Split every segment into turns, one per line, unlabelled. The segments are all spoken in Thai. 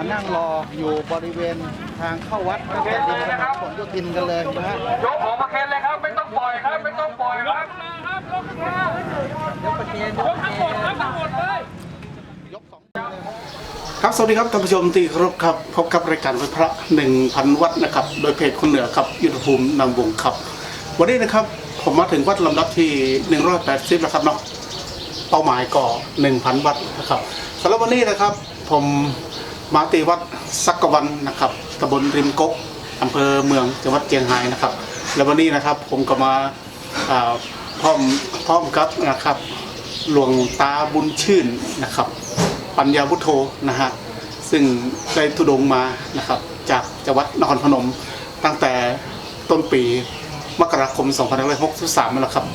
มานั่งรออยู่บริเวณทางเข้าวัดตั้งแต่ริมถนนผลโยธินกันเลยนะฮะ
ยกของมาเคนเลยครับ ไม่ต้องปล่อยครับ ไม่ต้องปล่อยครับ
ยกสอง
ครับ สวัสดีครับท่านผู้ชมที่เคารพครับ พบกับรายการไหว้พระ1,000วัดนะครับ โดยเพจคนเหนือครับยุทธภูมินำวงครับ วันนี้นะครับผมมาถึงวัดลำดับที่ 180แล้วครับเนาะเป้าหมายก็1,000 วัดนะครับสำหรับวันนี้นะครับผม มาตีวัดสักกวันนะครับตำบลริมกกอำเภอเมืองจังหวัดเชียงรายนะครับ และวันนี้นะครับผมก็มาพร้อมพร้อมกับนะครับ หลวงตาบุญชื่นนะครับ ปัญญาวุฒโธนะฮะซึ่งได้ทุดงมานะครับจากจังหวัดนครพนม ตั้งแต่ต้นปีมกราคม 2563นั่นแหละครับ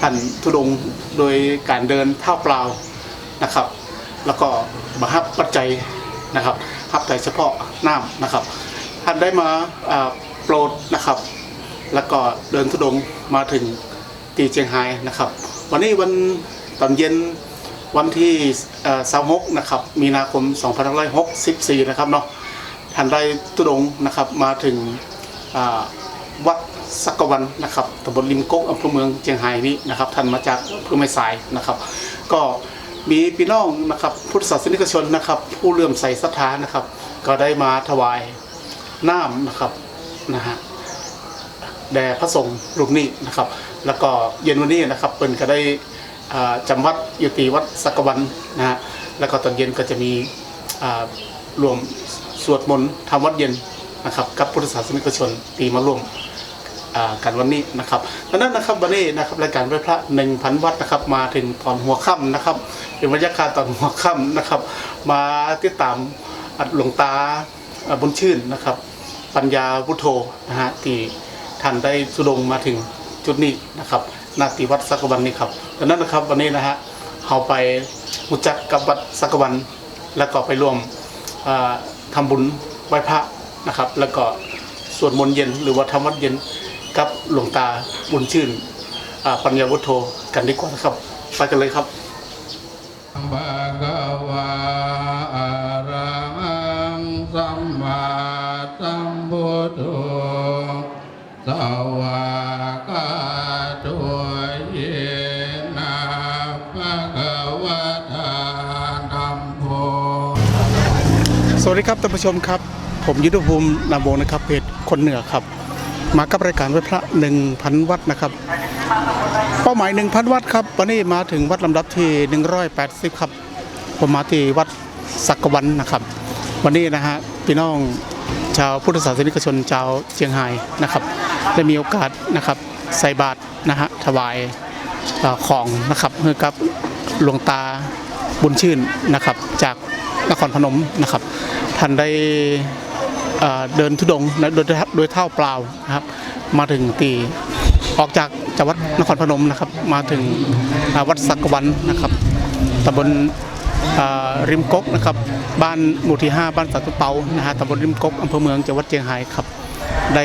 ท่านทุดงโดยการเดินเท้าเปล่านะครับ แล้วก็มาฮับปัจจัย นะครับฮับแต่เฉพาะน้ำนะครับ ท่านได้มาโปรดนะครับ แล้วก็เดินทุดงมาถึงตีเชียงไฮ้นะครับ วันนี้วันตอนเย็นวันที่สามกนะครับมีนาคม 2564 นะครับเนาะท่านได้ทุดงนะครับมาถึงวัดสักวันนะครับตำบลริมกกอำเภอเมืองเชียงไฮ้นี้นะครับ ท่านมาจากอำเภอแม่สายนะครับ ก็ มีพี่น้องนะครับพุทธศาสนิกชนนะครับ ผู้เลื่อมใสศรัทธานะครับ ก็ได้มาถวายน้ำนะครับนะฮะแด่พระสงฆ์รูปนี้นะครับ แล้วก็เย็นวันนี้นะครับเปิ้นก็ได้อ่าจำวัดอยู่ตีวัดสักวันนะฮะแล้วก็ตอนเย็นก็จะมีอ่ารวมสวดมนต์ทำวัดเย็นนะครับ กับพุทธศาสนิกชนตีมาร่วม กันวันนี้นะครับดังนั้นนะครับวันนี้นะครับรายการไหว้พระหนึ่งพันวัดนะครับ มาถึงตอนหัวค่ำนะครับเป็นบรรยากาศตอนหัวค่ำนะครับ มาติดตามอัดหลวงตาบุญชื่นนะครับ ปัญญาพุทโธนะฮะที่ท่านได้สุดงมาถึงจุดนี้นะครับนาติวัดสักวันนี้ครับดังนั้นนะครับวันนี้นะฮะเราไปรู้จักกับวัดสักวัน แล้วก็ไปร่วมอ่าทำบุญไหว้พระนะครับ แล้วก็สวดมนต์เย็นหรือว่าทำวัดเย็น กับหลวงตาบุญชื่นอ่าปัญญาวุฒโธกันดีกว่านะครับไปกันเลยครับ
ภะคะวะอะระหังสัมมาสัมพุทโธสวากาโตเยนะภะคะวะทาธัมโม
สวัสดีครับท่านผู้ชมครับ ผมยุทธภูมินามวงศ์นะครับเพจคนเหนือครับ มากับรายการไหว้พระ 1,000 วัดนะครับ เป้าหมาย 1,000 วัดครับ วันนี้มาถึงวัดลำดับที่ 180 ครับ ผมมาที่วัดสักวันนะครับ วันนี้นะฮะพี่น้องชาวพุทธศาสนิกชนชาวเชียงรายนะครับได้มีโอกาสนะครับใส่บาตรนะฮะถวายอของนะครับให้กับหลวงตาบุญชื่นนะครับจากนครพนมนะครับท่านได้ เดินทุดงโดยโดยเท้าเปล่านะครับมาถึงตีออกจากจังหวัดนครพนมนะครับ มาถึงวัดสักวันนะครับตำบลริมกกนะครับบ้านหมู่ที่ 5 บ้านสัตุเปานะฮะตำบลริมกกอำเภอเมืองจังหวัดเชียงรายครับ ได้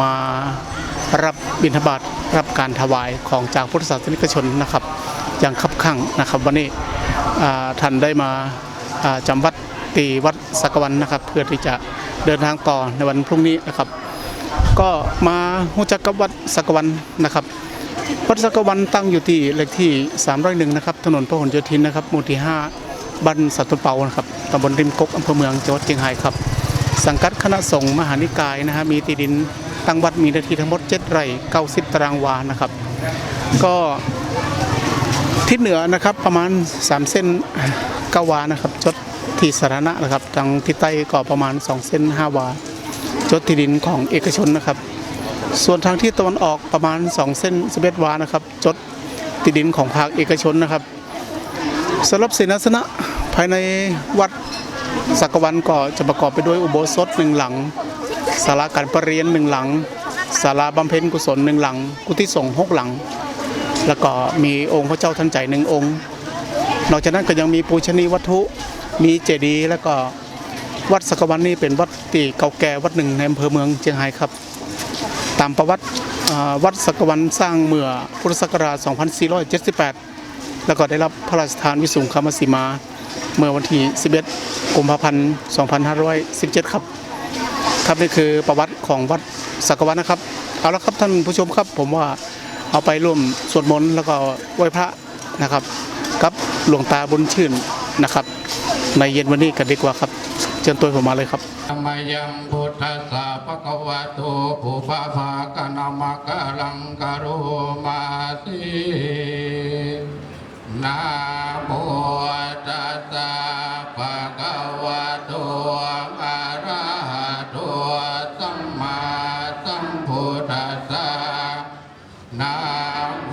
มารับบิณฑบาตรับการถวายของจากพุทธศาสนิกชนนะครับอย่างคับขั่งนะครับวันนี้ท่านได้มาอ่าจำวัดตีวัดสักวันนะครับ เพื่อที่จะ เดินทางต่อในวันพรุ่งนี้นะครับ ก็มาหูจักกับวัดสักวันนะครับ วัดสักวันตั้งอยู่ที่เลขที่301นะครับถนนพหลโยธินนะครับหมู่ที่ 5บ้านสัตุเปานะครับตำบลริมกกอำเภอเมืองจังหวัดเชียงรายครับ สังกัดคณะสงฆ์มหานิกายนะฮะมีที่ดินตั้งวัดมีนื้อที่ทั้งหมด 7 ไร่90 ตารางวานะครับ ก็ทิศเหนือนะครับประมาณ 3 เส้น9วานะครับจด ที่สาธารณะนะครับทางทิศใต้ก็ประมาณ 2 เส้น5วาจดที่ดินของเอกชนนะครับ ส่วนทางที่ตะวันออกประมาณ 2 เส้น11วานะครับ จดที่ดินของภาคเอกชนนะครับสำหรับเสนสนะภายในวัดสักวันก็จะประกอบไปด้วยอุโบสถหนึ่งหลังศาลาการประเรียนหนึ่งหลังศาลาบำเพ็ญกุศลหนึ่งหลัง กุฏิสงฆ์หกหลัง แล้วก็มีองค์พระเจ้าทันใจหนึ่งองค์ นอกจากนั้นก็ยังมีปูชนีวัตถุ มีเจดีย์แล้วก็วัดสักวันนี่เป็นวัดที่เก่าแก่วัดหนึ่งในอำเภอเมืองเชียงรายครับ ตามประวัติวัดสักวันสร้างเมื่อพุทธศักราช 2478 แล้วก็ได้รับพระราชทานวิสุงคามสีมา เมื่อวันที่ 11 กุมภาพันธ์ 2517 ครับ ครับนี่คือประวัติของวัดสักวัตนะครับ เอาละครับท่านผู้ชมครับ ผมว่าเอาไปร่วมสวดมนต์แล้วก็ไหว้พระนะครับกับหลวงตาบุญชื่นนะครับ ในเย็นวันนี้กันดีกว่าครับเชิญตัวผมมาเลยครับ
ธรรมยังพุทธสสะภะคะวะโตผู้ภาภาคณามกะลังกะโรมาตินะโมตัสสะภะคะวะโตอะระหะโตสัมมาสัมพุทธัสสะนะโม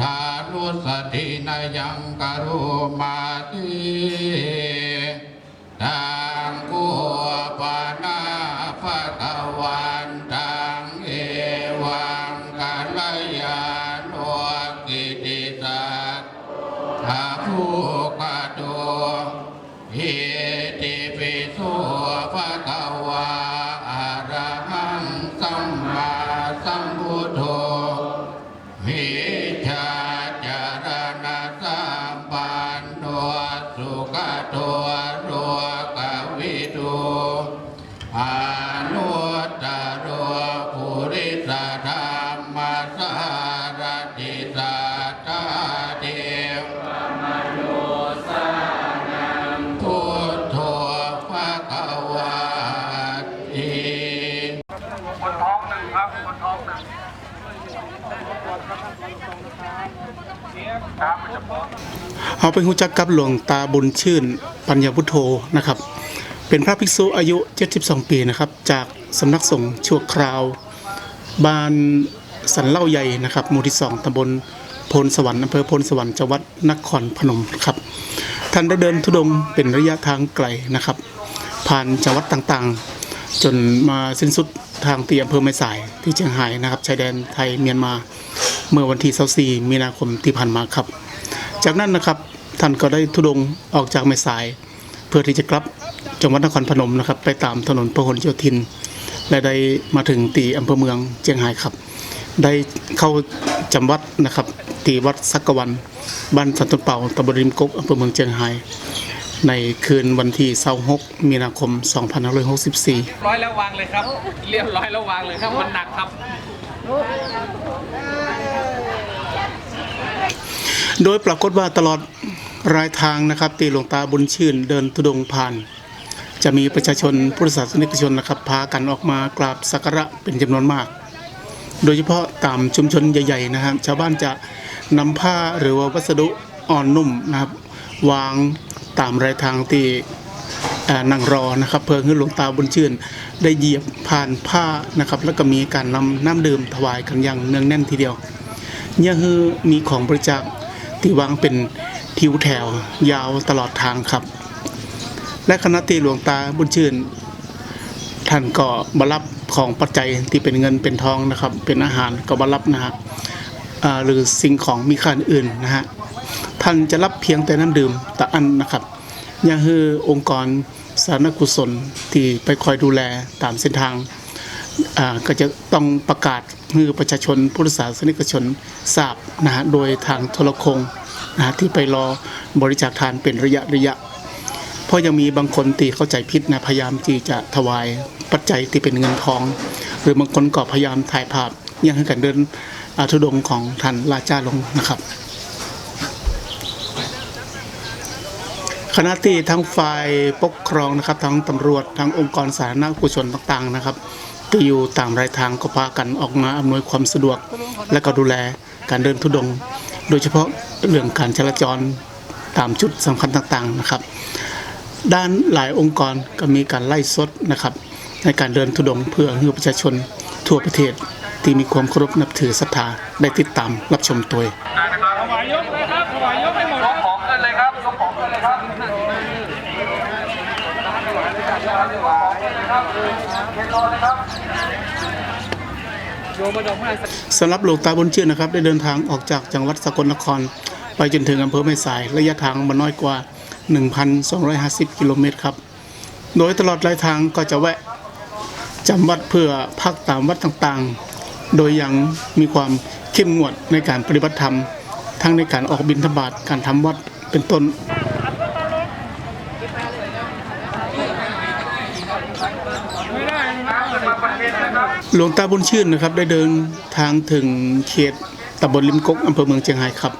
ธานุสตินายังกรุมาติตา
เอาไปหูจักกับหลวงตาบุญชื่น ปัญญาพุทโธนะครับ เป็นพระภิกษุอายุ 72 ปีนะครับ จากสำนักสงฆ์ชั่วคราว บ้านสันเล่าใหญ่นะครับ หมู่ที่2ตำบลพนสวรรค์อำเภอพนสวรรค์จังหวัดนครพนมครับ ท่านได้เดินทุดงค์เป็นระยะทางไกลนะครับ ผ่านจังหวัดต่างๆ จนมาสิ้นสุดทางที่อำเภอแม่สายที่เชียงรายนะครับชายแดนไทยเมียนมาเมื่อวันที่24มีนาคมที่ผ่านมาครับ จากนั้นนะครับท่านก็ได้ทุดงออกจากแม่สาย เพื่อที่จะกลับจังหวัดนครพนมนะครับ ไปตามถนนพหลโยธิน และได้มาถึงตีอำเภอเมืองเชียงรายครับ ได้เข้าจำวัดนะครับ ตีวัดสักกวันบ้านสันตุเป่าตำบลริมกกอำเภอเมืองเชียงรายในคืนวันที่26มีนาคม 2564
ร้อยแล้ววางเลยครับ เรียบร้อยแล้ววางเลยครับ มันหนักครับ
โดยปรากฏว่าตลอดรายทางนะครับตีหลวงตาบุญชื่นเดินทุดงผ่าน จะมีประชาชนพุทธศาสนิกชนนะครับพากันออกมากราบสักการะเป็นจำนวนมาก โดยเฉพาะตามชุมชนใหญ่ๆนะครับชาวบ้านจะนำผ้าหรือว่าวัสดุอ่อนนุ่มนะครับวางตามรายทางที่นั่งรอนะครับเพื่อให้หลวงตาบุญชื่น ได้เหยียบผ่านผ้านะครับ แล้วก็มีการนำน้ำดื่มถวายกันอย่างเนืองแน่นทีเดียวเนี่ยคือมีของบริจาค ที่วางเป็นทิวแถวยาวตลอดทางครับ และคณะทีหลวงตาบุญชื่น ท่านก็บรับของปัจจัยที่เป็นเงินเป็นทองนะครับ เป็นอาหารก็บรับนะฮะหรือสิ่งของมีค่าอื่นนะฮะท่านจะรับเพียงแต่น้ำดื่มแตะอันนะครับย่างคือองค์กรสาธารณกุศลที่ไปคอยดูแลตามเส้นทาง ก็จะต้องประกาศให้ประชาชนพุทธศาสนิกชนทราบนะฮะโดยทางโทรคงนะฮะที่ไปรอบริจาคทานเป็นระยะระยะ เพราะยังมีบางคนตีเข้าใจผิดนะพยายามที่จะถวายปัจจัยที่เป็นเงินทอง หรือบางคนก็พยายามถ่ายภาพยังให้กันเดินอาทุดงของท่านราชาลงนะครับคณะที่ทั้งฝ่ายปกครองนะครับทั้งตำรวจทั้งองค์กรสาธารณกุศลต่างๆนะครับ ที่อยู่ตามรายทางก็พากันออกมาอำนวยความสะดวก และก็ดูแลการเดินทุดง โดยเฉพาะเรื่องการจราจรตามจุดสำคัญต่างๆนะครับ ด้านหลายองค์กรก็มีการไล่สดนะครับ ในการเดินทุดงเพื่อให้ประชาชนทั่วประเทศที่มีความเคารพนับถือศรัทธาได้ติดตามรับชมตัว
สำ
หรับหลวงตาบุญชื่นนะครับ ได้เดินทางออกจากจังหวัดสกลนคร ไปจนถึงอำเภอแม่สาย ระยะทางมาน้อยกว่า 1,250 กิโลเมตรครับ โดยตลอดรายทางก็จะแวะจำวัดเพื่อพักตามวัดต่างๆ โดยยังมีความเข้มงวดในการปฏิบัติธรรม ทั้งในการออกบิณฑบาตการทำวัดเป็นต้น
ไม่ได้นะครับ
มาประเคนนะครับ
หลวงตาบุญชื่นนะครับได้เดินทางถึงเขตตำบลลิมกกอำเภอเมืองเชียงรายครับ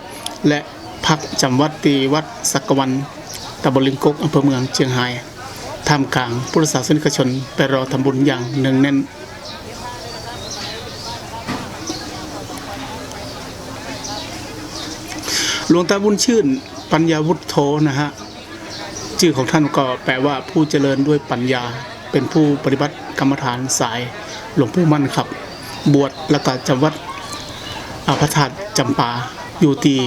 และพักจำวัดตีวัดสักวันตำบลลิมกกอำเภอเมืองเชียงรายท่ามกลางพุทธศาสนิกชนไปรอทำบุญอย่างเนืองแน่น หลวงตาบุญชื่น ปัญญาวุฒโธนะฮะชื่อของท่านก็แปลว่าผู้เจริญด้วยปัญญาเป็นผู้ปฏิบัติกรรมฐานสาย หลวงปู่มั่นครับ บวชแล้วก็จำวัดอาพระธาตุจำปาอยู่ที่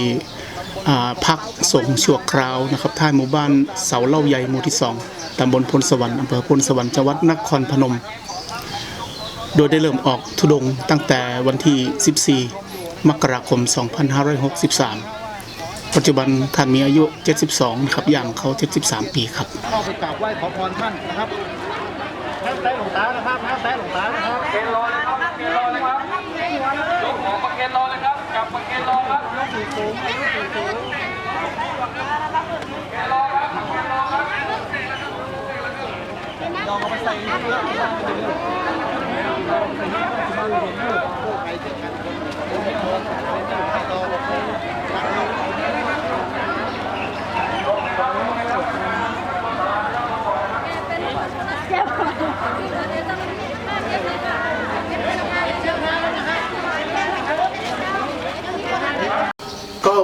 พักสงฆ์ชั่วคราวนะครับท่ายหมู่บ้านเสาเล่าใหญ่หมู่ที่สองตำบลพลสวรรค์อำเภอพลสวรรค์จังหวัดนครพนม โดยได้เริ่มออกธุดงตั้งแต่วันที่ 14 มกราคม 2563 ปัจจุบันท่านมีอายุ 72นะครับย่างเขา 73 ปีครับ
เข้าไปกราบไหว้ขอพรท่านนะครับ น้ำใต้หลวงตานะครับน้ำใต้หลวงตานะครับ
เคนรอเลยครับเคนรอเลยครับยกของประเคนรอเลยครับจับประเคนรอครับยกสูงสูงยกสูงสูงเคนรอครับเคนรอครับ
ก็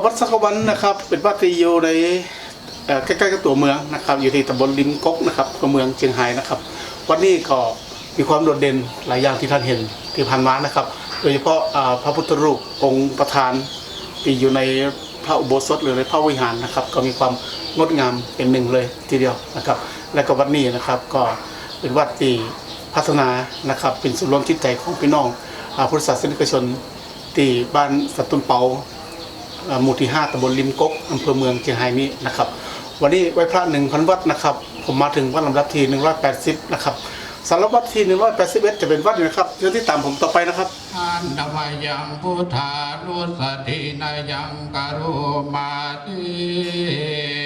วัดสักวันนะครับ เป็นวัดที่อยู่ในใกล้ๆกับตัวเมืองนะครับ อยู่ที่ตำบลลิมกกนะครับอำเภอเมืองเชียงรายนะครับ วันนี้ก็มีความโดดเด่นหลายอย่างที่ท่านเห็นที่ผ่านมานะครับ โดยเฉพาะพระพุทธรูปองค์ประธานที่อยู่ในพระอุโบสถหรือในพระวิหารนะครับ ก็มีความงดงามเป็นหนึ่งเลยทีเดียวนะครับ และก็วัดนี้นะครับก็เป็นวัดที่พัฒนานะครับเป็นส่วนรวมจิตใจของพี่น้องอาพุทธศาสนิกชนที่บ้านสัตตุนเปา หมู่ที่ 5ตำบลริมกกอำเภอเมืองเชียงรายนี้นะครับ วันนี้ไหว้พระหนึ่งพันวัดนะครับ ผมมาถึงวัดลำดับที่ 180 นะครับสารวัตรที่ 181 จะเป็นวัดนะครับเรื่องที่ตามผมต่อไปนะครับ
อันตมายังพุทธานุสตินายังกรุมาติทา